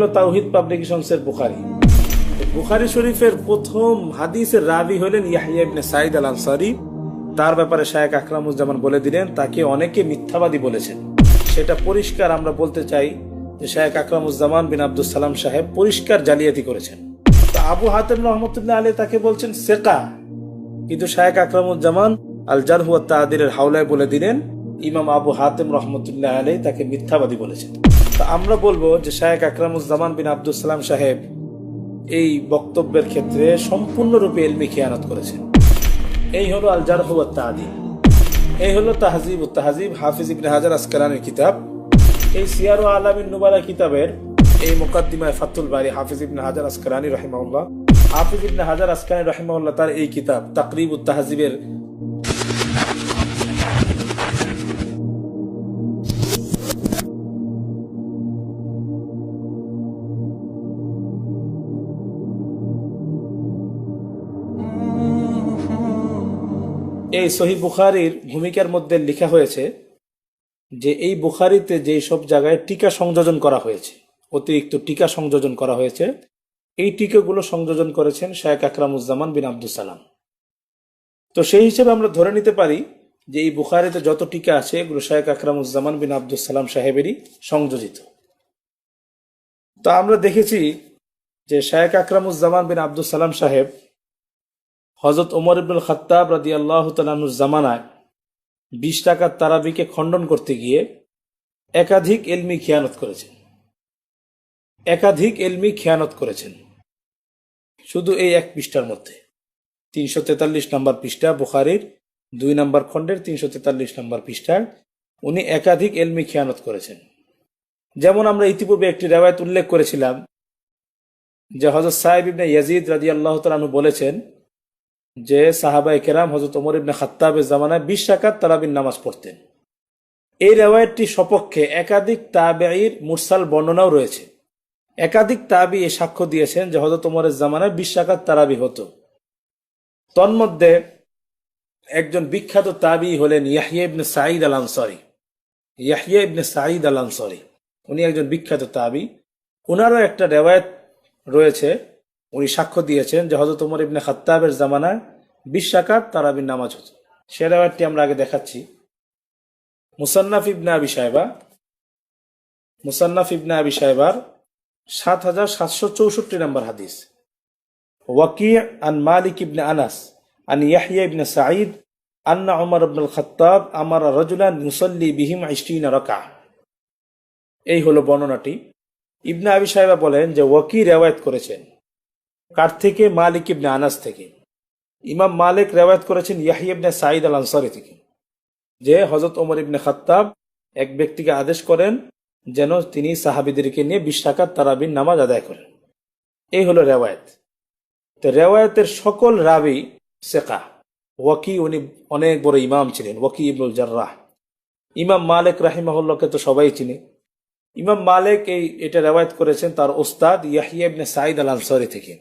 হলো তাওহিদ পাবলিকেশনসের বুখারি। বুখারি শরীফের প্রথম হাদিসের রাবি হলেন ইয়াহিয়া সাইদ আল আনসারি তার ব্যাপারে শায়েক আকরামুজ্জামান বলে দিলেন, তাকে অনেকে মিথ্যাবাদী বলেছেন। সেটা পরিষ্কার আমরা বলতে চাই যে শায়েক আকরামুজ্জামান বিন আব্দুল সালাম সাহেব পরিষ্কার জালিয়াতি করেছেন। আবু হাতেম রহমতুল্লাহ আলী তাকে বলছেন, সেকা। কিন্তু শায়েক আকরামুজ্জামান আল জারহুয়া তাহাদিরের হাওলায় বলে দিলেন ইমাম আবু হাতেম রহমতুল্লাহ আলী তাকে মিথ্যাবাদী বলেছেন। তো আমরা বলব যে শায়েক আকরামুজ্জামান বিন আব্দুল সালাম সাহেব এই বক্তব্যের ক্ষেত্রে সম্পূর্ণরূপে এলমি খেয়ানত করেছেন। এই হলো আল জারহুয়া তাহাদির এই হলো তাহজিব তাহজিব হাফিজ ইবনে হাজার আসকালানের কিতাব। এই সিয়ার আলামিন নুবারা কিতাবের এই মুকাদ্দিমায় ফাতুল বারি, হাফিজ ইবনে হাজার আসকালানি রহিমাউল্লাহ হাফিজ ইবনে হাজার আসকানি রহিমাউল্লাহ তার এই কিতাব, তাকরিব তাহজিবের এই সহি বুখারির ভূমিকার মধ্যে লেখা হয়েছে যে এই বুখারিতে যে সব জায়গায় টিকা সংযোজন করা হয়েছে, অতিরিক্ত টিকা সংযোজন করা হয়েছে, এই টিকাগুলো সংযোজন করেছেন শায়েক আকরামুজ্জামান বিন আব্দুল সালাম। তো সেই হিসেবে আমরা ধরে নিতে পারি যে এই বুখারিতে যত টিকা আছে, এগুলো শায়েক আকরামুজ্জামান বিন আব্দুল সালাম সাহেবেরই সংযোজিত। তো আমরা দেখেছি যে শায়েক আকরামুজ্জামান বিন আব্দুল সালাম সাহেব হজরত ওমর ইবুল খত্তাব রাদি আল্লাহ তালুর জামানায় বিশ টাকার তারাবিকে খণ্ডন করতে গিয়ে একাধিক এলমি খেয়ানত করেছেন। একাধিক এলমি খেয়ানত করেছেন। শুধু এই এক পৃষ্ঠার মধ্যে। তিনশো তেতাল্লিশ নম্বর পৃষ্ঠা বুখারির দুই নম্বর খণ্ডের তিনশো তেতাল্লিশ নম্বর পৃষ্ঠায় উনি একাধিক এলমি খেয়ানত করেছেন। যেমন আমরা ইতিপূর্বে একটি রেওয়ায়ত উল্লেখ করেছিলাম যে হজরত সাহেব ইবনে ইয়াজিদ রাজি আল্লাহ তালু বলেছেন যে সাহাবাই কেরাম হজরত ওমর ইবনে খাত্তাবের জামানায় বিশ রাকাত তারাবিন নামাজ পড়তেন। এই রেওয়ায়তটি সপক্ষে একাধিক তাবেঈর মুরসাল বর্ণনাও রয়েছে। একাধিক তাবি এ সাক্ষ্য দিয়েছেন যে হজরত ওমরের জামানায় বিশ রাকাত তারাবি হতো। তন্মধ্যে একজন বিখ্যাত তাবি হলেন ইয়াহিয়া ইবনে সাঈদ আল আনসারি ইয়াহিয়া ইবনে সাঈদ আল আনসারি উনি একজন বিখ্যাত তাবি ওনারও একটা রেওয়ায়ত রয়েছে উনি সাক্ষ্য দিয়েছেন যে হজরত উমর ইবনে খাত্তাবের জামানায় বিশ রাকাত তারাবির নামাজ হতো সে রেওয়ায়তটি আমরা আগে দেখাচ্ছি। মুসান্নাফ ইবনা আবি সাহেবা মুসান্নাফ ইবনে আবি সাহেবার সাত হাজার সাতশো চৌষট্টি নম্বর হাদিস। ওয়াকি আন মালিক ইবনে আনাস, আন ইয়াহিয়া ইবনে সাঈদ, আন্না উমর ইবনুল খাত্তাব আমার রজুলান মুসল্লি বিহিম ইস্টিনা রকা এই হলো বর্ণনাটি। ইবনে আবি সাহেবা বলেন যে ওয়াকি রেওয়ায়ত করেছেন। কার থেকে মালিক ইবনে আনাস থেকে। ইমাম মালিক রেওয়ায়ত করেছেন ইয়াহিবনে সাঈদ আল আনসারি থেকে, যে হজরত ওমর ইবনে খাত্তাব এক ব্যক্তিকে আদেশ করেন যেন তিনি সাহাবিদেরকে নিয়ে বিশ টাকার তারাবিন নামাজ আদায় করেন। এই হলো রেওয়ায়ত। তো রেওয়ায়তের সকল রাবি সেকা, ওয়াকি উনি অনেক বড় ইমাম ছিলেন, ওয়াকি ইবনুল জার্রাহ। ইমাম মালিক রাহিমাহুল্লাহকে তো সবাই চিনে। ইমাম মালিক এই, এটা রেওয়ায়ত করেছেন তার ওস্তাদ ইয়াহিয়া ইবনে সাঈদ আল আনসারি থেকে।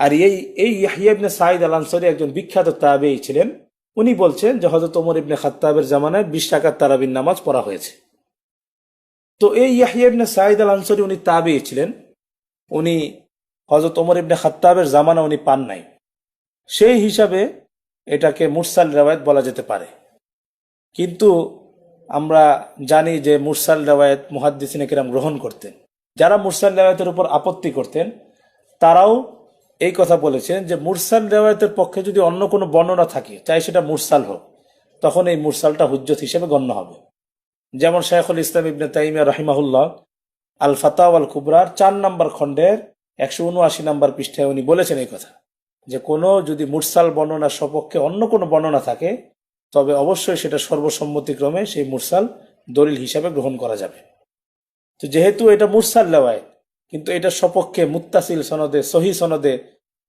আর এই এই ইয়াহিয়া ইবনে সাঈদ আল আনসারি একজন বিখ্যাত তাবেই ছিলেন। উনি বলছেন যে হজরত ওমর ইবনে খাত্তাবের জামানায় বিশ টাকার তারাবিন নামাজ পড়া হয়েছে। তো এই ইয়াহিয়া ইবনে সাঈদ আল আনসারি উনি তাবেই ছিলেন। উনি হজরত ওমর ইবনে খাত্তাবের জামানা উনি পান নাই। সেই হিসাবে এটাকে মুরসাল রেওয়ায়ত বলা যেতে পারে। কিন্তু আমরা জানি যে মুরসাল রেওয়ায়ত মুহাদ্দিসিনে কিরাম গ্রহণ করতেন। যারা মুরসাল রেওয়ায়তের উপর আপত্তি করতেন, তারাও এই কথা বলেছেন যে মুরসাল রেওয়ায়তের পক্ষে যদি অন্য কোনো বর্ণনা থাকে, চাই সেটা মুরসাল হোক, তখন এই মুরসালটা হুজ্জত হিসেবে গণ্য হবে। যেমন শেখুল ইসলাম ইবনে তাইমিয়া রাহিমাহুল্লাহ আল ফাতাও আল কুবরার চার নম্বর খণ্ডের একশো উনআশি নম্বর পৃষ্ঠায় উনি বলেছেন এই কথা, যে কোনো যদি মুরসাল বর্ণনার সপক্ষে অন্য কোনো বর্ণনা থাকে, তবে অবশ্যই সেটা সর্বসম্মতিক্রমে সেই মুরসাল দলিল হিসাবে গ্রহণ করা যাবে। তো যেহেতু এটা মুরসাল লেওয়ায় কিন্তু এটা সপক্ষে মুত্তাসিল সনদে, সহি সনদে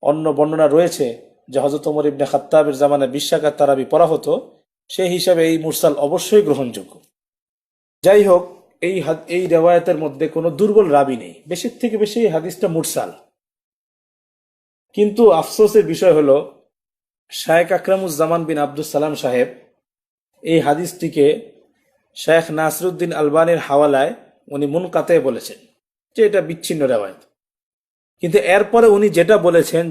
অন্য বর্ণনা রয়েছে যে হজরত ওমর ইবনে খাত্তাবের জামানায় বিশ্বাকার তারাবি পড়া হতো। সেই হিসাবে এই মুরসাল অবশ্যই গ্রহণযোগ্য। যাই হোক, এই এই রেওয়ায়তের মধ্যে কোনো দুর্বল রাবি নেই। বেশির থেকে বেশি এই হাদিসটা মুরসাল। কিন্তু আফসোসের বিষয় হলো শায়েক আকরামুজ্জামান বিন আব্দুল সালাম সাহেব এই হাদিসটিকে শেখ নাসরুদ্দিন আলবানির হাওয়ালায় উনি মুনকাতে বলেছেন। যে এটা বিচ্ছিন্ন রেওয়ায়ত। কিন্তু এরপরে উনি যেটা বলেছেন,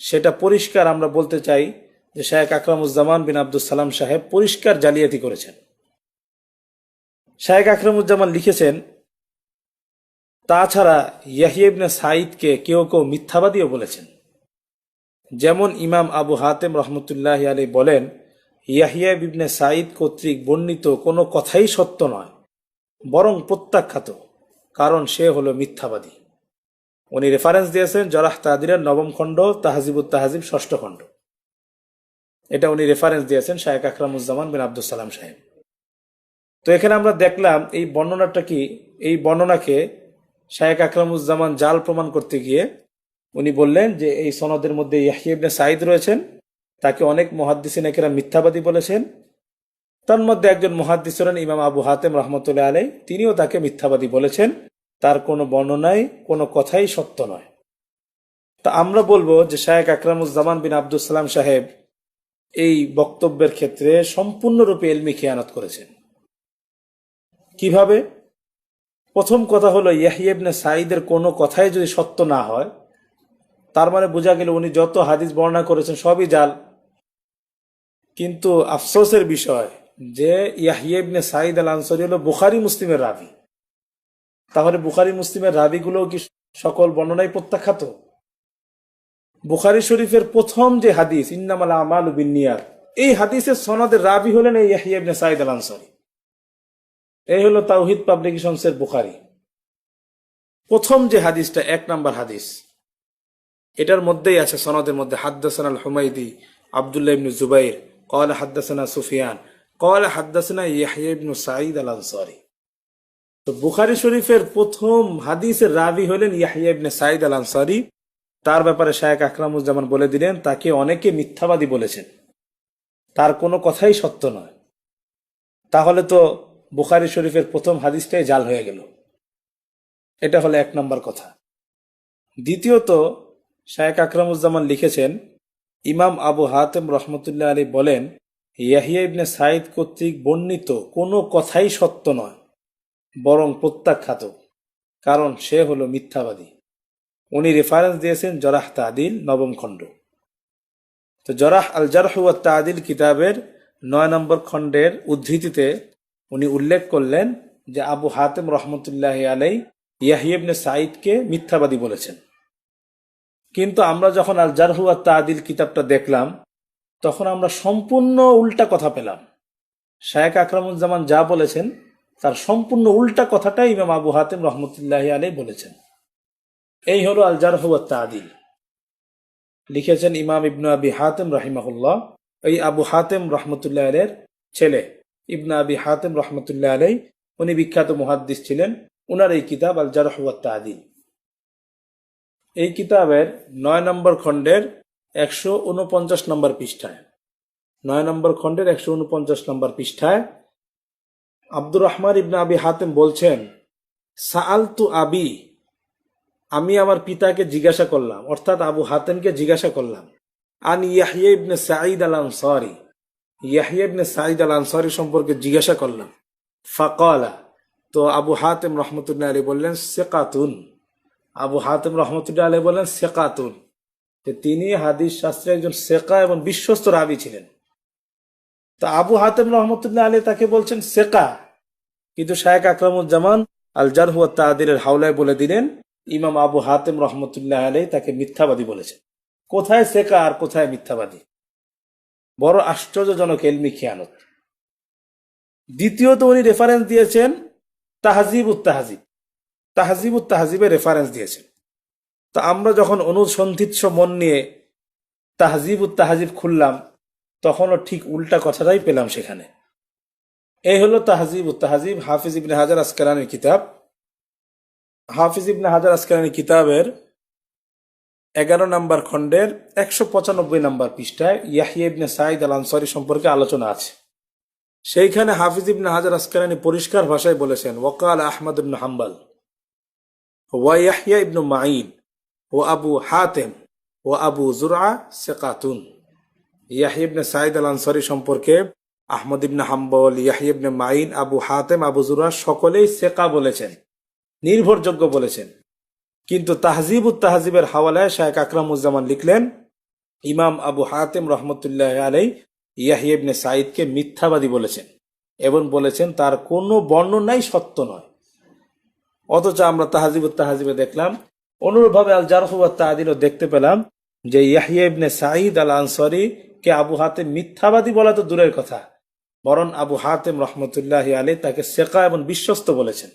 সেটা পরিষ্কার আমরা বলতে চাই যে শায়েক আকরামুজ্জামান বিন আব্দুল সালাম সাহেব পরিষ্কার জালিয়াতি করেছেন। শায়েক আকরামুজ্জামান লিখেছেন, তাছাড়া ইয়াহিবনে সাঈদকে কেউ কেউ মিথ্যাবাদীও বলেছেন। যেমন ইমাম আবু হাতেম রহমতুল্লাহ আলী বলেন, ইয়াহিয়া বিবনে সাঈদ কর্তৃক বর্ণিত কোনো কথাই সত্য নয়, বরং প্রত্যাখ্যাত। কারণ সে হলো মিথ্যাবাদী। উনি রেফারেন্স দিয়েছেন জরাহ তাহাদিরের নবম খণ্ড, তাহাজিবুত তাহাজিব ষষ্ঠ খণ্ড। এটা উনি রেফারেন্স দিয়েছেন শায়েক আকরামুজ্জামান বিন আব্দুল সালাম সাহেব। তো এখানে আমরা দেখলাম এই বর্ণনাটা কি? এই বর্ণনাকে শায়েক আকরামুজ্জামান জাল প্রমাণ করতে গিয়ে উনি বললেন যে এই সনদের মধ্যে ইয়াহিবনে সাইদ রয়েছেন, তাকে অনেক মহাদ্দিসিন একেরা মিথ্যাবাদী বলেছেন তার মধ্যে একজন মহাদ্দিস হলেন ইমাম আবু হাতেম রহমতুল্লাহ আলাই তিনিও তাকে মিথ্যাবাদী বলেছেন। তার কোনো বর্ণনায় কোনো কথাই সত্য নয়। তা আমরা বলব যে শায়েক আকরামুজ্জামান বিন আব্দুল সালাম সাহেব এই বক্তব্যের ক্ষেত্রে সম্পূর্ণরূপে এলমি খেয়ানত করেছেন। কীভাবে? প্রথম কথা হলো ইয়াহিবনে সাঈদের কোনো কথাই যদি সত্য না হয়, তার মানে বোঝা গেল উনি যত হাদিস বর্ণনা করেছেন সবই জাল। কিন্তু আফসোসের বিষয় যে ইয়াহিবনে সাইদ আল আনসরি হলো বুখারি মুসলিমের রাবি। তাহলে বুখারি মুসলিমের রাবিগুলো কি সকল বর্ণনায় প্রত্যাখ্যাত? বুখারি শরীফের প্রথম যে হাদিস, ইন্নামাল আমাল বিনিয়ার এই হাদিসের সনদের রাবি হলেন এই ইয়াহিবনে সাইদ আল আনসরি এই হলো তাওহিদ পাবলিকেশনসের বুখারি। প্রথম যে হাদিসটা, এক নাম্বার হাদিস, এটার মধ্যেই আছে সনদের মধ্যে, হাদ্দাসান আল হুমাইদি আবদুল্লাহ ইবনু জুবাইর কল হাদ্দাসানা সুফিয়ান কল হাদ্দাসানা ইয়াহিয়া সাঈদ আল আনসারি তো বুখারি শরীফের প্রথম হাদিসের রাবি হলেন ইয়াহিয়া ইবনে সাঈদ আল আনসারি তার ব্যাপারে শায়েক আকরামুজ্জামান বলে দিলেন, তাকে অনেকে মিথ্যাবাদী বলেছেন। তার কোনো কথাই সত্য নয়। তাহলে তো বুখারি শরীফের প্রথম হাদিসটাই জাল হয়ে গেল। এটা হলো এক নম্বর কথা। দ্বিতীয়ত শায়েক আকরামুজ্জামান লিখেছেন, ইমাম আবু হাতেম রহমতুল্লাহ আলী বলেন ইয়াহিয়া ইবনে সাইদ কর্তৃক বর্ণিত কোনো কথাই সত্য নয়, বরং প্রত্যাখ্যাত, কারণ সে হলো মিথ্যাবাদী। উনি রেফারেন্স দিয়েছেন জরাহ তাদিল নবম খণ্ড। তো জরাহ আল জারহ তাদিল কিতাবের নয় নম্বর খণ্ডের উদ্ধৃতিতে উনি উল্লেখ করলেন যে আবু হাতেম রহমতুল্লাহ আলাই ইয়াহিবনে সাঈদকে মিথ্যাবাদী বলেছেন। কিন্তু আমরা যখন আল জারহুয়া তাদিল কিতাবটা দেখলাম তখন আমরা সম্পূর্ণ উল্টা কথা পেলাম। শায়েক আকরামুজ্জামান যা বলেছেন, তার সম্পূর্ণ উল্টা কথাটাই ইমাম আবু হাতেম রহমতুল্লাহ আলাই বলেছেন। এই হলো আল জারহুয়া তাদিল লিখেছেন ইমাম ইবনু আবি হাতেম রাহিমাহুল্লাহ। এই আবু হাতেম রহমতুল্লাহ আলের ছেলে ইবনা আবি হাতেম রহমতুল্লাহ আলাই উনি বিখ্যাত মুহাদ্দিস ছিলেন। উনার এই কিতাব আল জারহুয়া তাদিল এই কিতাবের নয় নম্বর খণ্ডের একশো উনপঞ্চাশ নম্বর পৃষ্ঠায়। নয় নম্বর খণ্ডের একশো উনপঞ্চাশ নম্বর পৃষ্ঠায় আব্দুর রহমান ইবনা আবি হাতেম বলছেন সাআল তু আবি, আমি আমার পিতাকে জিজ্ঞাসা করলাম, অর্থাৎ আবু হাতেমকে জিজ্ঞাসা করলাম, আন ইয়াহিয়া ইবনে সাঈদ আল আনসারি ইয়াহিয়া ইবনে সাঈদ আল আনসারি সম্পর্কে জিজ্ঞাসা করলাম। ফাকালা, তো আবু হাতেম রহমতুল্লাহ আলী বললেন, সেকাতুন। আবু হাতেম রহমতুল্লাহ আলী বললেন, সেকাতুন। যে তিনি হাদিস শাস্ত্রে একজন সেকা এবং বিশ্বস্ত রাবি ছিলেন। তা আবু হাতেম রহমতুল্লাহ আলী তাকে বলছেন সেকা কিন্তু শায়েক আকরামুজ্জামান আল জারহুয়া তাদিরের হাওলায় বলে দিলেন, ইমাম আবু হাতেম রহমতুল্লাহ আলী তাকে মিথ্যাবাদী বলেছেন। কোথায় সেকা আর কোথায় মিথ্যাবাদী? বড় আশ্চর্যজনক এলমি খেয়ানত। দ্বিতীয়ত উনি রেফারেন্স দিয়েছেন তাহাজিব উত্তাহাজিব। তাহাজিব উত্তাহাজিবে রেফারেন্স দিয়েছেন। তা আমরা যখন অনুসন্ধিৎস মন নিয়ে তাহাজিব উত্তাহাজিব খুললাম, তখনও ঠিক উল্টা কথাটাই পেলাম সেখানে। এই হলো তাহাজিব উত্তাহাজিব হাফিজ ইবনে হাজার আসকালানের কিতাব। হাফিজ ইবনে হাজার আসকালানি কিতাবের এগারো নম্বর খণ্ডের একশো পঁচানব্বই নম্বর পৃষ্ঠায় ইয়াহিয়া ইবনে সাইদ আল আনসারি সম্পর্কে আলোচনা আছে। সেইখানে হাফিজ ইবনে হাজার আসকালানি পরিষ্কার ভাষায় বলেছেন, ওয়াকাল আহমদ ইবনে হাম্বাল, ওয়া ইয়াহিয়া ইবনু মাইন ও আবু হাতেম ও Abu Zura সেকাতুন Yahya ibn Saeed al Ansari সম্পর্কে Ahmad ibn Hanbal Yahya ibn Main Abu Hatim Abu Zura সকলেই সেকা বলেছেন, নির্ভরযোগ্য বলেছেন। কিন্তু তাহজিব তাহজিবের হাওয়ালায় শায়েক আকরামুজ্জামান লিখলেন, ইমাম আবু হাতেম রহমতুল্লাহ আলাই ইয়াহিবনে সাইদকে মিথ্যাবাদী বলেছেন এবং বলেছেন তার কোনো বর্ণনাই সত্য নয়। অথচ আমরা তাহাজিব তাহাজিবে দেখলাম অনুরূপভাবে আল জারহুয়া দেখতে পেলাম যে ইয়াহিয়া সাঈদ আল আনসারি কে আবু হাতেম মিথ্যাবাদী বলা তো দূরের কথা, বরং আবু হাতেম রহমতুল্লাহ আলী তাকে শেখা এবং বিশ্বস্ত বলেছেন।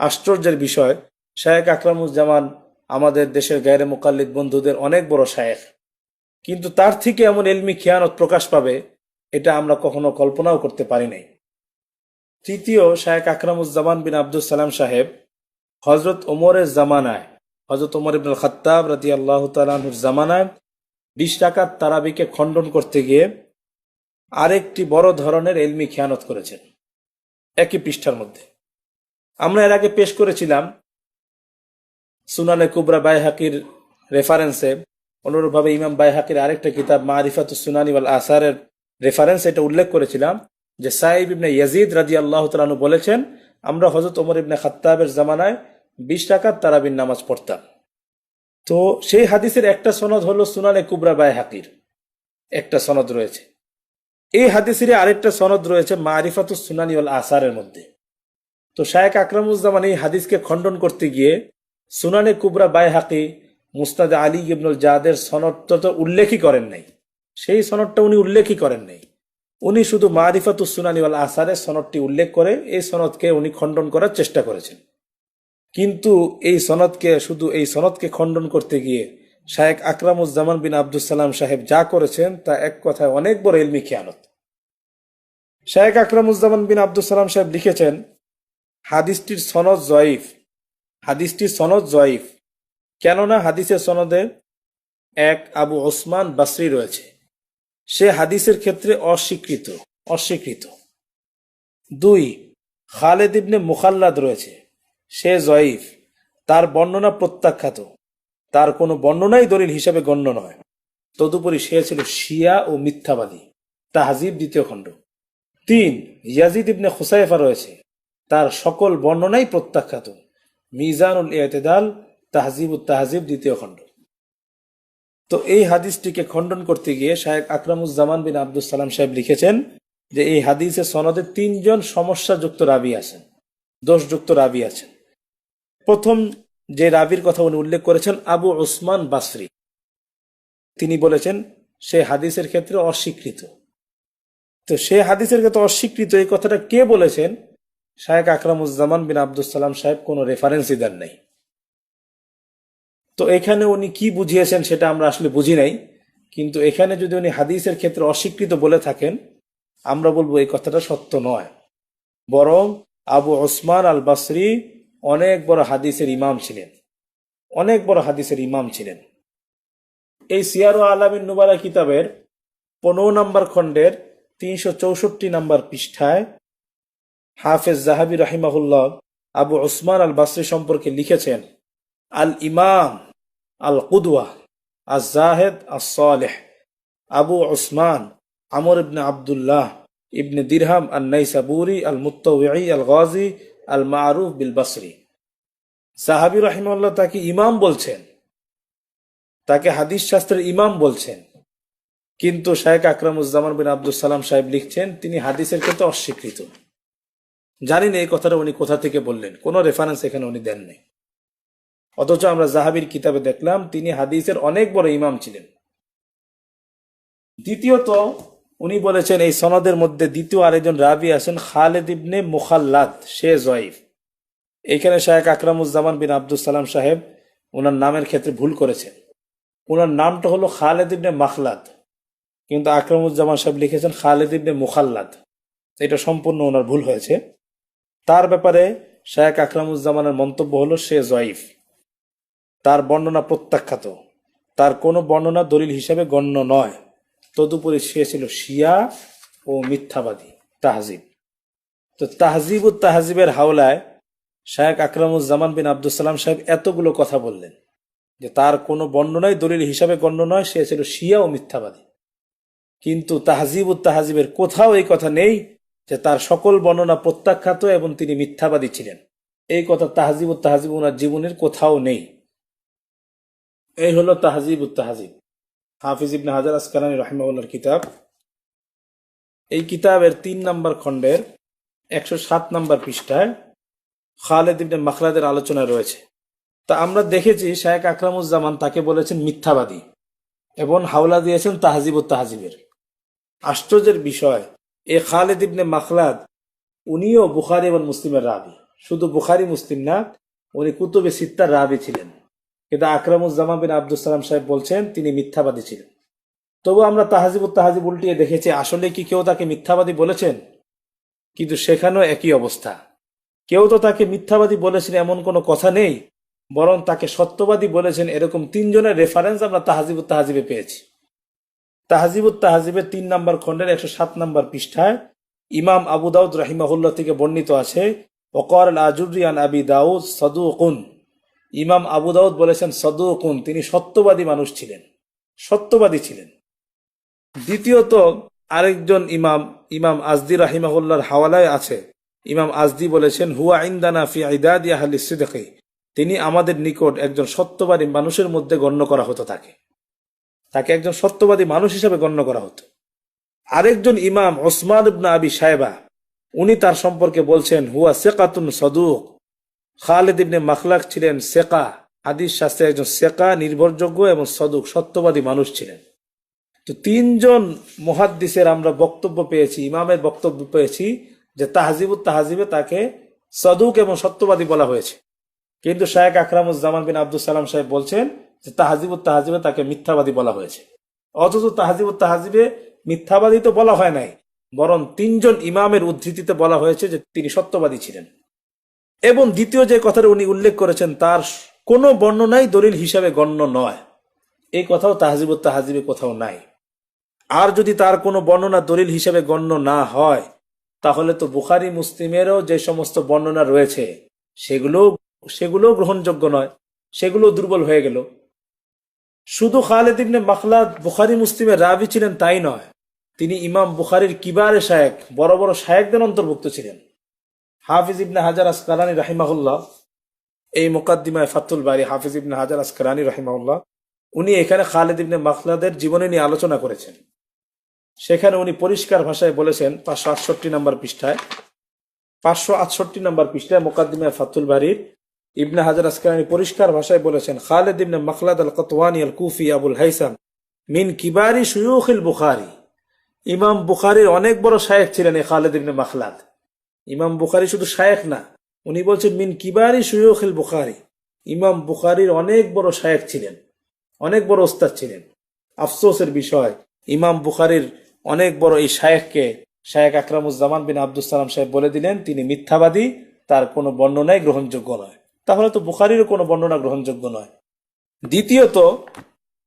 আশ্চর্যের বিষয় শায়েক আকরামুজ্জামান আমাদের দেশের গায়ের মোকাল্লিদ বন্ধুদের অনেক বড় শায়েখ। কিন্তু তার থেকে এমন এলমি খেয়ানত প্রকাশ পাবে, এটা আমরা কখনো কল্পনাও করতে পারি নাই। তৃতীয় শায়েক আকরামুজ্জামান বিন আব্দুল সালাম সাহেব হজরত ওমরের জামানায় হজরত ওমর ইবনুল খত্তাব রাজি আল্লাহ তালুর জামানায় বিশ টাকার তারাবিকে খণ্ডন করতে গিয়ে আরেকটি বড় ধরনের এলমি খেয়ানত করেছেন। একই পৃষ্ঠার মধ্যে। আমরা এর আগে পেশ করেছিলাম সুনানে কুবরা বাইহাকির রেফারেন্সে অনুরূপভাবে ইমাম বাইহাকির আরেকটা কিতাব মারিফাত সুনানি ওয়াল আসারের রেফারেন্স এটা উল্লেখ করেছিলাম যে সাইব ইবনে ইয়াজিদ রাজি আল্লাহ তালু বলেছেন, আমরা হজরত ওমর ইবনে খাত্তাবের জামানায় বিশ টাকার তারাবিন নামাজ পড়তাম। তো সেই হাদিসের একটা সনদ হলো সুনানে কুবরা বাইহাকির একটা সনদ রয়েছে। এই হাদিসের আরেকটা সনদ রয়েছে মারিফাতুস সুনানি ওয়াল আসারের মধ্যে। তো শায়েক আকরামুজ্জামান এই হাদিসকে খণ্ডন করতে গিয়ে সুনানে কুবরা বাই হাকি মুস্তাদ আলী ইবনুল জাদের সনদটা তো উল্লেখই করেন নাই। সেই সনদটা উনি উল্লেখই করেন নাই। উনি শুধু মারিফাতুস সুনানি ওয়াল আসারের সনদটি উল্লেখ করে এই সনদকে উনি খণ্ডন করার চেষ্টা করেছেন। কিন্তু এই সনদকে, শুধু এই সনদকে খণ্ডন করতে গিয়ে শায়েক আকরামুজ্জামান বিন আব্দুল সালাম সাহেব যা করেছেন, তা এক কথায় অনেক বড় এলমি খেয়ানত। শায়েক আকরামুজ্জামান বিন আব্দুল সালাম সাহেব লিখেছেন, হাদিসটির সনদ জয়ীফ, হাদিসটির সনদ জয়ীফ। কেননা হাদিসের সনদে এক আবু ওসমান বাসরি রয়েছে। সে হাদিসের ক্ষেত্রে অস্বীকৃত অস্বীকৃত। দুই, খালেদ ইবনে মুখাল্লাদ রয়েছে। সে জয়ীফ, তার বর্ণনা প্রত্যাখ্যাত। তার কোনো বর্ণনাই দলিল হিসাবে গণ্য নয়। তদুপরি সে ছিল শিয়া ও মিথ্যাবাদী। তাহাজিব দ্বিতীয় খণ্ড। তিন, ইয়াজিদ ইবনে খুসাইফা রয়েছে। তার সকল বর্ণনাই প্রত্যাখ্যাত। মিজানুল এতেদাল তাহজিব তাহজিব দ্বিতীয় খণ্ড। তো এই হাদিসটিকে খণ্ডন করতে গিয়ে শায়েক আকরামুজ্জামান বিন আব্দুল সালাম সাহেব লিখেছেন যে এই হাদিসে সনদে তিনজন সমস্যাযুক্ত রাবি আছেন, দোষযুক্ত রাবি আছেন। প্রথম যে রাবির কথা উনি উল্লেখ করেছেন, আবু ওসমান বাসরি। তিনি বলেছেন, সে হাদিসের ক্ষেত্রে অস্বীকৃত। তো সে হাদিসের ক্ষেত্রে অস্বীকৃত, এই কথাটা কে বলেছেন? শায়েক আকরামুজ্জামান বিন আব্দুল সালাম সাহেব কোনো রেফারেন্সই দেন নাই। তো এখানে উনি কি বুঝিয়েছেন সেটা আমরা আসলে বুঝি নাই, কিন্তু এখানে যদি উনি হাদিসের ক্ষেত্রে অস্বীকৃত বলে থাকেন, আমরা বলব এই কথাটা সত্য নয়। বরং আবু ওসমান আল বাসরি অনেক বড় হাদিসের ইমাম ছিলেন। অনেক বড় হাদিসের ইমাম ছিলেন। এই সিয়ারু আলামিন নুবারা কিতাবের পনেরো নম্বর খণ্ডের তিনশো চৌষট্টি নম্বর পৃষ্ঠায় হাফেজ জাহাবি রাহিমাহুল্লাহ আবু ওসমান আল বাসরি সম্পর্কে লিখেছেন আল ইমাম আল কুদওয়া আজ জাহেদ আলেহ আবু ওসমান আমর ইবনে আবদুল্লাহ ইবনে দিরহাম আল নাইসাবুরি আল মুত্তই আল গাজি আল মারুফ বিল বাসরি সাহাবি রাহিমাল্লাহ তাকে ইমাম বলছেন। তাকে হাদিস শাস্ত্রের ইমাম বলছেন। কিন্তু শাহেক আকরামুজ্জামান বিন আব্দুল সালাম সাহেব লিখছেন, তিনি হাদিসের ক্ষেত্রে অস্বীকৃত। জানি না এই কথাটা উনি কোথা থেকে বললেন, কোনো রেফারেন্স এখানে উনি দেননি। অথচ আমরা জাহাবির কিতাবে দেখলাম, তিনি হাদিসের অনেক বড় ইমাম ছিলেন। দ্বিতীয়ত উনি বলেছেন, এই সনদের মধ্যে দ্বিতীয় আরেকজন রাবি আছেন, খালেদ ইবনে মুখাল্লাদ, সে জয়ীফ। এইখানে শাহেক আকরামুজ্জামান বিন আব্দুল সালাম সাহেব ওনার নামের ক্ষেত্রে ভুল করেছেন। ওনার নামটা হলো খালেদ ইবনে মাখলাদ, কিন্তু আকরামুজ্জামান সাহেব লিখেছেন খালেদ ইবনে মুখাল্লাদ। এটা সম্পূর্ণ ওনার ভুল হয়েছে। তার ব্যাপারে শায়েক আকরামুজ্জামানের মন্তব্য হলো, সে জয়ীফ। তার বর্ণনা প্রত্যাখ্যাত। তার কোনো বর্ণনা দলিল হিসাবে গণ্য নয়। তদুপরি সে ছিল শিয়া ও মিথ্যাবাদী, তাহজিব। তো তাহজিব ও তাহজিবের হাওলায় শায়েক আকরামুজ্জামান বিন আব্দুল সালাম সাহেব এতগুলো কথা বললেন যে তার কোনো বর্ণনাই দলিল হিসাবে গণ্য নয়, সে ছিল শিয়া ও মিথ্যাবাদী। কিন্তু তাহজিব তাহজিবের কোথাও এই কথা নেই যে তার সকল বর্ণনা প্রত্যাখ্যাত এবং তিনি মিথ্যাবাদী ছিলেন। এই কথা তাহাজিব তাহাজিব ওনার জীবনের কোথাও নেই। এই হলো তাহাজিব তাহাজিব। হাফিজ ইবনে হাজার আসকালানি রহিমাউল্লার কিতাব। এই কিতাবের তিন নম্বর খণ্ডের একশো সাত নম্বর পৃষ্ঠায় খালেদ ইবনে মখলাদের আলোচনা রয়েছে। তা আমরা দেখেছি শায়েক আকরামুজ্জামান তাকে বলেছেন মিথ্যাবাদী এবং হাওলা দিয়েছেন তাহাজিব ও তাহাজিবের। আশ্চর্যের বিষয়, এ খালেদ ইবনে মখলাদ উনিও বুখারি এবং মুসলিমের রাবি। শুধু বুখারি মুসলিম না, উনি কুতুবে সিত্তার রাবি ছিলেন। কিন্তু আকরামুজ্জামান বিন আব্দুল সালাম সাহেব বলছেন, তিনি মিথ্যাবাদী ছিলেন। তবু আমরা তাহাজিব ও তাহাজিব উল্টিয়ে দেখেছি, আসলে কি কেউ তাকে মিথ্যাবাদী বলেছেন? কিন্তু সেখানেও একই অবস্থা। কেউ তো তাকে মিথ্যাবাদী বলেছেন এমন কোনো কথা নেই, বরং তাকে সত্যবাদী বলেছেন এরকম তিনজনের রেফারেন্স আমরা তাহাজিব তাহাজিবে পেয়েছি। তাহাজিব তাহাজিবের তিন নম্বর খণ্ডের একশো সাত নম্বর পৃষ্ঠায় ইমাম আবু দাউদ রাহিমাহুল্লাহ থেকে বর্ণিত আছে, ওকর আজুরিয়ান আবি দাউদ সদুকুন। ইমাম আবু দাউদ বলেছেন, সদুকুন তিনি সত্যবাদী মানুষ ছিলেন, সত্যবাদী ছিলেন। দ্বিতীয়ত, আরেকজন ইমাম ইমাম আজদি রাহিমাহুল্লার হাওয়ালায় আছে। ইমাম আজদি বলেছেন, হুয়া ইন্দানা ফি আইদাদি আহলি সিদ্দিকি তিনি আমাদের নিকট একজন সত্যবাদী মানুষের মধ্যে গণ্য করা হতো তাকে। তাকে একজন সত্যবাদী মানুষ হিসেবে গণ্য করা হতো। আরেকজন ইমাম ওসমান ইবনা আবি সাহেবা উনি তার সম্পর্কে বলছেন, হুয়া সেকাতুন সদুক খালেদ ইবনে মাখলাক ছিলেন সেকা, হাদিস শাস্ত্রে একজন সেকা, নির্ভরযোগ্য এবং সদুক, সত্যবাদী মানুষ ছিলেন। তো তিনজন মহাদ্দিসের আমরা বক্তব্য পেয়েছি, ইমামের বক্তব্য পেয়েছি যে তাহাজিবুত তাহাজিবে তাকে সদুক এবং সত্যবাদী বলা হয়েছে। কিন্তু শায়েক আকরামুজ্জামান বিন আব্দুল সালাম সাহেব বলছেন যে তাহাজিবুত তাহাজিবে তাকে মিথ্যাবাদী বলা হয়েছে। অথচ তাহাজিবুত তাহাজিবে মিথ্যাবাদী তো বলা হয় নাই, বরং তিনজন ইমামের উদ্ধৃতিতে বলা হয়েছে যে তিনি সত্যবাদী ছিলেন। এবং দ্বিতীয় যে কথাটা উনি উল্লেখ করেছেন, তার কোনো বর্ণনাই দলিল হিসাবে গণ্য নয়। এই কথাও তাহাজিবুত তাহাজিবে কোথাও নাই। আর যদি তার কোনো বর্ণনা দলিল হিসাবে গণ্য না হয়, তাহলে তো বুখারি মুসলিমেরও যে সমস্ত বর্ণনা রয়েছে, সেগুলো সেগুলো গ্রহণযোগ্য নয় সেগুলো দুর্বল হয়ে গেল। শুধু খালেদ ইবনে মাখলাদ বুখারি মুসলিমের রাবি ছিলেন তাই নয়, তিনি ইমাম বুখারির কিবারে শায়েক, বড় বড় শায়েকদের অন্তর্ভুক্ত ছিলেন। হাফিজ ইবনে হাজার আসকালানি রাহিমাহুল্লাহ, এই মোকাদ্দিমায় ফাতুল বাড়ি হাফিজ ইবনে হাজার আসকালানি রাহিমাহুল্লাহ, উনি এখানে খালেদ ইবনে মাখলাদের জীবনে নিয়ে আলোচনা করেছেন। সেখানে উনি পরিষ্কার ভাষায় বলেছেন পাঁচশো আটষট্টি নম্বর পৃষ্ঠায়, পাঁচশো আটষট্টি নম্বর পৃষ্ঠায় মোকাদ্দিমায় ফাতুল বাড়ির ইবনে হাজার আসকালানি পরিষ্কার ভাষায় বলেছেন, খালেদ ইবনে মখলাদ আল কতওয়ানি আল কুফি আবুল হাইসাম মিন কিবারি সুয়ুখিল বুখারি। ইমাম বুখারির অনেক বড় শায়েক ছিলেন এই খালেদ ইবনে মখলাদ। ইমাম বুখারি শুধু শায়েক না, উনি বলছেন, মিন কিবারি সুয়ুখিল বুখারি। ইমাম বুখারির অনেক বড় শায়েক ছিলেন, অনেক বড় ওস্তাদ ছিলেন। আফসোসের বিষয়, ইমাম বুখারির অনেক বড় এই শায়েককে শায়েক আকরামুজ্জামান বিন আব্দুল সালাম সাহেব বলে দিলেন, তিনি মিথ্যাবাদী, তার কোনো বর্ণনাই গ্রহণযোগ্য নয়। তাহলে তো বুখারিরও কোনো বর্ণনা গ্রহণযোগ্য নয়। দ্বিতীয়ত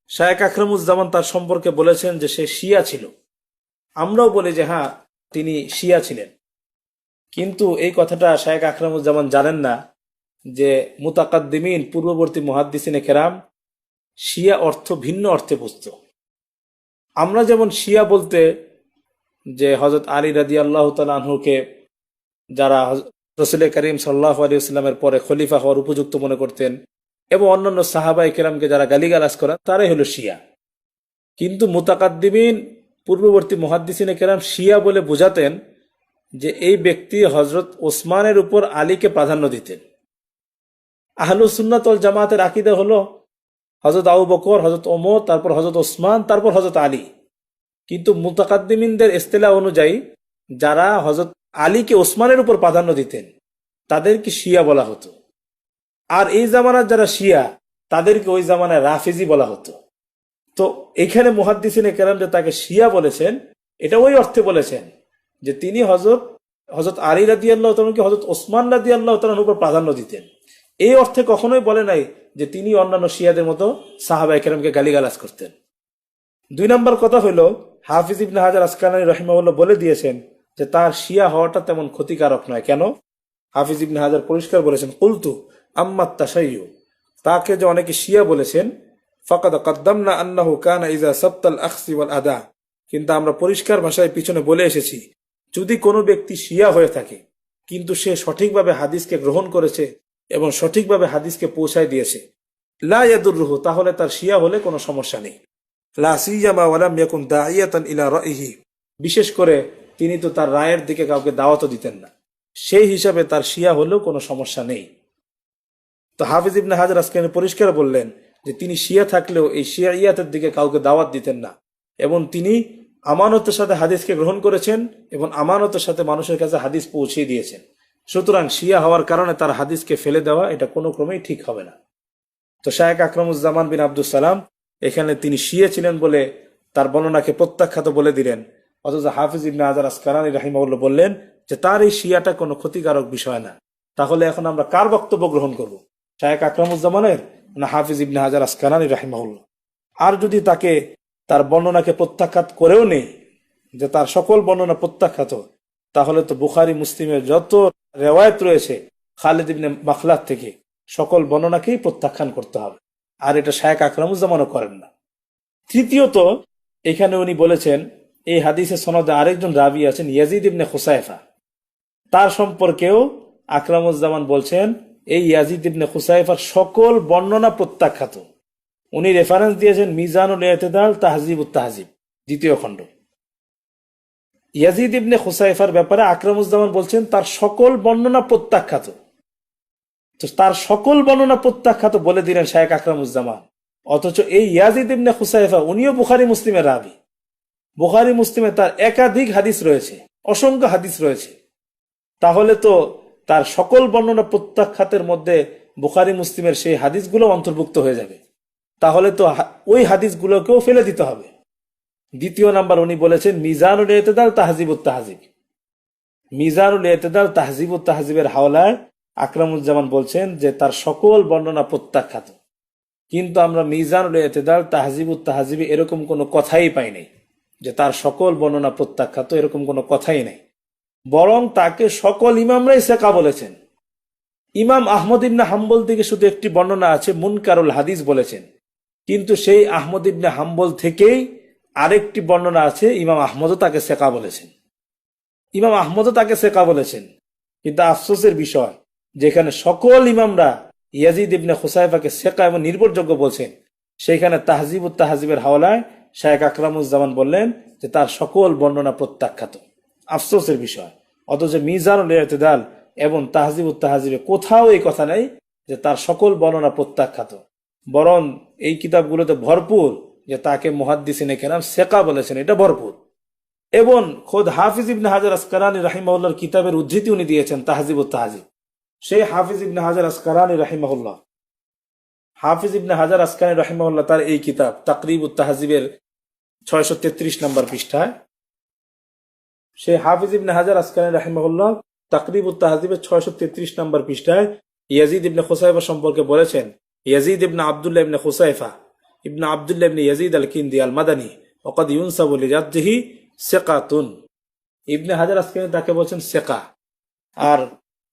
শায়েক আকরামুজ্জামান তার সম্পর্কে বলেছেন যে সে শিয়া ছিল। আমরাও বলি যে হ্যাঁ তিনি শিয়া ছিলেন। কিন্তু এই কথাটা শায়েক আকরামুজ্জামান জানেন না যে মুতাকাদ্দিমিন পূর্ববর্তী মহাদ্দিসিনে কেরাম শিয়া অর্থ ভিন্ন অর্থে বুঝত। আমরা যেমন শিয়া বলতে যে হজরত আলী রাজি আল্লাহ তালহুকে যারা রসুল করিম সাল্লাহ আলিয়াল্লামের পরে খলিফা হওয়ার উপযুক্ত মনে করতেন এবং অন্যান্য সাহাবাই কেরামকে যারা গালিগালাজ করেন, তারাই হলো শিয়া। কিন্তু মুতাকাদ্দিমিন পূর্ববর্তী মহাদ্দিসিনে কেরাম শিয়া বলে বোঝাতেন যে এই ব্যক্তি হজরত ওসমানের উপর আলীকে প্রাধান্য দিতেন। আহলুসুন্নাতল জামাতের আকিদা হলো হজরত আবু বকর, হজরত ওমর, তারপর হজরত ওসমান, তারপর হজরত আলী। কিন্তু মুতাকাদ্দিমিনদের ইস্তেলা অনুযায়ী যারা হজরত আলীকে ওসমানের উপর প্রাধান্য দিতেন, তাদেরকে শিয়া বলা হতো। আর এই জামানার যারা শিয়া, তাদেরকে ওই জামানায় রাফিজি বলা হতো। তো এখানে মুহাদ্দিসিনে কেরাম যে তাকে শিয়া বলেছেন, এটা ওই অর্থে বলেছেন যে তিনি হজরত হজরত আলী রাদি আল্লাহ তালকে হজরত ওসমান রাদি আল্লাহ তালন উপর প্রাধান্য দিতেন। এই অর্থে কখনোই বলে নাই যে তিনি অন্যান্য শিয়াদের মতো সাহাবাই কেরামকে গালিগালাজ করতেন। দুই নম্বর কথা হলো হাফিজ ইবনে হাজার আসকানি রহিমাউল্লাহ বলে দিয়েছেন যে তার শিয়া হওয়াটা তেমন ক্ষতিকারক নয়। কেন? হাফিজ ইবনে হাজার পরিষ্কার বলেছেন, কুলতু আম্মাত তাসাইয়ু তাকে যে অনেকে শিয়া বলেছেন, ফকাদ কদ্দামনা আন্নাহু কানা ইজা সপ্তাল আখসি আদা। কিন্তু আমরা পরিষ্কার ভাষায় পিছনে বলে এসেছি যদি কোনো ব্যক্তি শিয়া হয়ে থাকে, কিন্তু সে সঠিকভাবে হাদিসকে গ্রহণ করেছে এবং সঠিকভাবে হাদিসকে পৌঁছায় দিয়েছে, লা তাহলে তার শিয়া হলে কোনো সমস্যা নেই। বিশেষ করে তিনি তো তার রায়ের দিকে কাউকে দাওয়াতও দিতেন না। সেই হিসাবে তার শিয়া হলেও কোনো সমস্যা নেই। তো হাফিজ ইবনে হাজার আসকানি পরিষ্কার বললেন যে, তিনি শিয়া থাকলেও এই শিয়া ইয়াতের দিকে কাউকে দাওয়াত দিতেন না। এবং তিনি আমানতের সাথে হাদিসকে গ্রহণ করেছেন এবং আমানতের সাথে মানুষের কাছে হাদিস পৌঁছিয়ে দিয়েছেন। সুতরাং শিয়া হওয়ার কারণে তার হাদিসকে ফেলে দেওয়া এটা কোনো ক্রমেই ঠিক হবে না। তো শায়েক আকরামুজ্জামান বিন আব্দুল সালাম, এখানে তিনি শিয়ে ছিলেন বলে তার বর্ণনাকে প্রত্যাখ্যাত বলে দিলেন। অথচ হাফিজ ইবনে আজার আসকারানি রাহিমাউল্লাহ বললেন যে, তার এই শিয়াটা কোনো ক্ষতিকারক বিষয় না। তাহলে এখন আমরা কার বক্তব্য গ্রহণ করব? শায়েক আকরামুজ্জামানের না হাফিজ ইবনে হাজার আসকারানি রাহিমাউল্লাহ আর যদি তাকে তার বর্ণনাকে প্রত্যাখ্যাত করেও নেই যে তার সকল বর্ণনা প্রত্যাখ্যাত। তাহলে তো বুখারি, মুসলিমের যত রেওয়ায়ত রয়েছে খালিদ ইবনে মাখলাত থেকে, সকল বর্ণনাকেই প্রত্যাখ্যান করতে হবে। আর এটা শায়েক আকরামুজ্জামানও করেন না। তৃতীয়ত, এখানে উনি বলেছেন, এই হাদিসের সনদে আরেকজন রাবি আছেন, ইয়াজিদ ইবনে খুসাইফা। তার সম্পর্কেও আকরামুজ্জামান বলছেন, এই ইয়াজিদ ইবনে খুসাইফার সকল বর্ণনা প্রত্যাখ্যাত। উনি রেফারেন্স দিয়েছেন মিজানুল এতেদাল তাহজিব তাহজিব, দ্বিতীয় খণ্ড। ইয়াজিদ ইবনে খুসাইফার ব্যাপারে আকরামুজ্জামান বলছেন, তার সকল বর্ণনা প্রত্যাখ্যাত। তো তার সকল বর্ণনা প্রত্যাখ্যাত বলে দিলেন শায়েক আকরামুজ্জামান। অথচ এই ইয়াজিদ ইবনে খুসাইফা, উনিও বুখারি মুসলিমের রাবি। বুখারি মুসলিমে তার একাধিক হাদিস রয়েছে, অসংখ্য হাদিস রয়েছে। তাহলে তো তার সকল বর্ণনা প্রত্যাখ্যাতের মধ্যে বুখারি মুসলিমের সেই হাদিসগুলো অন্তর্ভুক্ত হয়ে যাবে। তাহলে তো ওই হাদিসগুলোকেও ফেলে দিতে হবে। দ্বিতীয় নাম্বার উনি বলেছেন, মিজানুল এতেদাল তাহজিবুত তাহজিব। মিজানুল এতেদাল তাহজিবুত তাহজিবের হাওলায় আকরামুজ্জামান বলছেন যে, তার সকল বর্ণনা প্রত্যাখ্যাত। কিন্তু আমরা মিজানুল এতেদাল তাহজিবুত তাহজিবে এরকম কোনো কথাই পাই নাই যে, তার সকল বর্ণনা প্রত্যাখ্যাত, এরকম কোনো কথাই নেই। বরং তাকে সকল ইমামরাই সেকা বলেছেন। ইমাম আহমদ হাম্বল থেকে শুধু একটি বর্ণনা আছে, মুনকারুল হাদিস বলেছেন। কিন্তু সেই আহমদ ইবনে হাম্বল থেকেই আরেকটি বর্ণনা আছে, ইমাম আহমদও তাকে সেকা বলেছেন। ইমাম আহমদও তাকে সেকা বলেছেন। কিন্তু আফসোসের বিষয়, যেখানে সকল ইমামরা ইয়াজিদ ইবনে খুসাইফাকে সেকা এবং নির্ভরযোগ্য বলছেন, সেইখানে তাহজিব তাহজিবের হাওলায় শায়েক আকরামুজ্জামান বললেন যে তার সকল বর্ণনা প্রত্যাখ্যাত। আফসোসের বিষয়, অথচ মিজানুল এবং তাহজিব তাহজিবে কোথাও এই কথা নেই যে তার সকল বর্ণনা প্রত্যাখ্যাত। বরং এই কিতাবগুলোতে ভরপুর যে তাকে মুহাদ্দিসিনে কেরাম সেকা বলেছেন, এটা ভরপুর। এবং খোদ হাফিজ ইবনে হাজার আসকারানি রাহিমাহুল্লাহর কিতাবের উদ্ধৃতি উনি দিয়েছেন তাহজিব তাহজিব। সেই হাফিজ ইবনে হাজার আসকারানি রাহিমাহুল্লাহ, হাফিজ ইবনে হাজার আসকানি রাহিমাহুল্লাহ তার এই কিতাব, তাকরিব তাহজিবের ছয়শো তেত্রিশ নম্বর পৃষ্ঠায়, সেই হাফিজ ইবনে হাজার আসকানি রাহিমাহুল্লাহ তাকরিব তাহজিবের ছয়শো তেত্রিশ নম্বর পৃষ্ঠায় ইয়াজিদ ইবনে খুসাইফা সম্পর্কে বলেছেন ইয়াজিদ ইবনে আবদুল্লাহ ইবনে হুসাইফা ইবনে আবদুল্লাহ ইবনে ইয়াজিদ আল কিন্দি আল মাদানী ওকদ ইউনসাবু লিরাজ্জিহি সেকাতুন। ইবনে হাজার আসকানি তাকে বলছেন সেকা। আর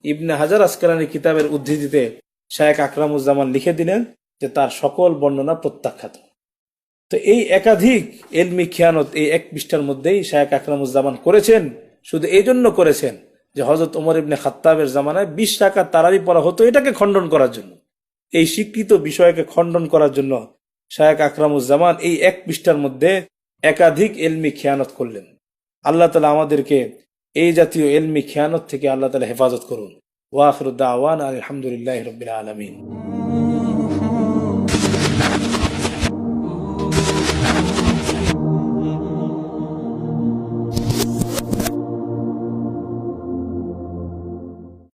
ইবনে হাজার আসকালানি কিতাবের উদ্ধৃতিতে শায়েক আকরামুজ্জামান লিখে দিলেন যে তার সকল বর্ণনা প্রত্যাখ্যাত। তো এই একাধিক এলমি খিয়ানত এই এক পৃষ্ঠার মধ্যেই শায়েক আকরামুজ্জামান করেছেন, শুধু এই জন্য করেছেন যে হজরত ওমর ইবনে খাত্তাবের জামানায় বিশ টাকা তারাবি পড়া হতো এটাকে খণ্ডন করার জন্য। এই স্বীকৃত বিষয়কে খণ্ডন করার জন্য শায়েক আকরামুজ্জামান এই এক পৃষ্ঠার মধ্যে একাধিক এলমি খেয়ানত করলেন। আল্লাহ তালা আমাদেরকে এই জাতীয় এলমি খেয়ানত থেকে আল্লাহ তালা হেফাজত করুন। ওয়াফরুদ্দাওয়ান আলহামদুলিল্লাহ রবিল আলমিন।